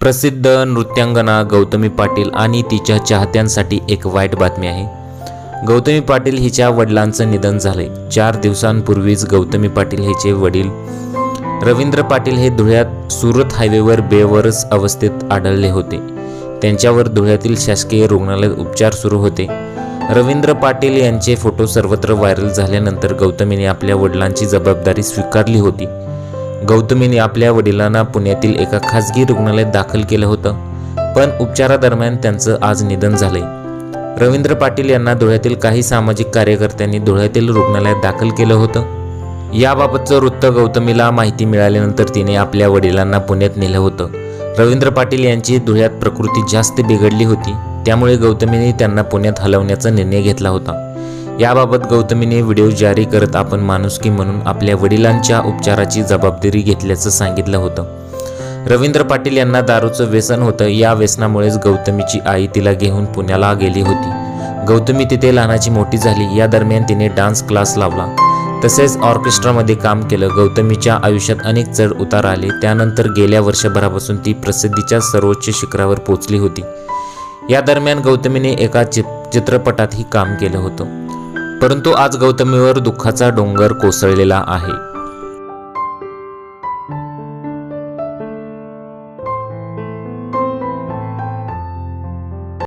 प्रसिद्ध नृत्यांगना गौतमी पाटील आणि तिच्या चाहत्यांसाठी एक वाईट बातमी आहे. गौतमी पाटील हिच्या वडिलांचं निधन झाले चार दिवसांपूर्वीच गौतमी पाटील हिचे वडील रवींद्र पाटील हे धुळ्यात सुरत हायवेवर बेवरस अवस्थेत आढळले होते. त्यांच्यावर धुळ्यातील शासकीय रुग्णालयात उपचार सुरू होते. रवींद्र पाटील यांचे फोटो सर्वत्र व्हायरल झाल्यानंतर गौतमीने आपल्या वडिलांची जबाबदारी स्वीकारली होती. गौतमीने आपल्या वडिलांना पुण्यातील एका खासगी रुग्णालयात दाखल केलं होतं. पण उपचारादरम्यान त्यांचं आज निधन झाले रवींद्र पाटील यांना धुळ्यातील काही सामाजिक कार्यकर्त्यांनी धुळ्यातील रुग्णालयात दाखल केलं होतं. याबाबतचं वृत्त गौतमीला माहिती मिळाल्यानंतर तिने आपल्या वडिलांना पुण्यात नेलं होतं. रवींद्र पाटील यांची धुळ्यात प्रकृती जास्त बिघडली होती. त्यामुळे गौतमीने त्यांना पुण्यात हलवण्याचा निर्णय घेतला होता. याबाबत गौतमीने व्हिडिओ जारी करत आपण माणुसकी म्हणून आपल्या वडिलांच्या उपचाराची जबाबदारी घेतल्याचं सांगितलं होतं. रवींद्र पाटील यांना दारूचं व्यसन होतं. या व्यसनामुळेच गौतमीची आई तिला घेऊन पुण्याला गेली होती. गौतमी तिथे लहानाची मोठी झाली. या दरम्यान तिने डान्स क्लास लावला. तसेच ऑर्केस्ट्रामध्ये काम केलं. गौतमीच्या आयुष्यात अनेक चढ उतार आले. त्यानंतर गेल्या वर्षभरापासून ती प्रसिद्धीच्या सर्वोच्च शिखरावर पोचली होती. या दरम्यान गौतमीने एका चित्रपटातही काम केलं होतं. परंतु आज गौतमीवर दुःखाचा डोंगर कोसळलेला आहे.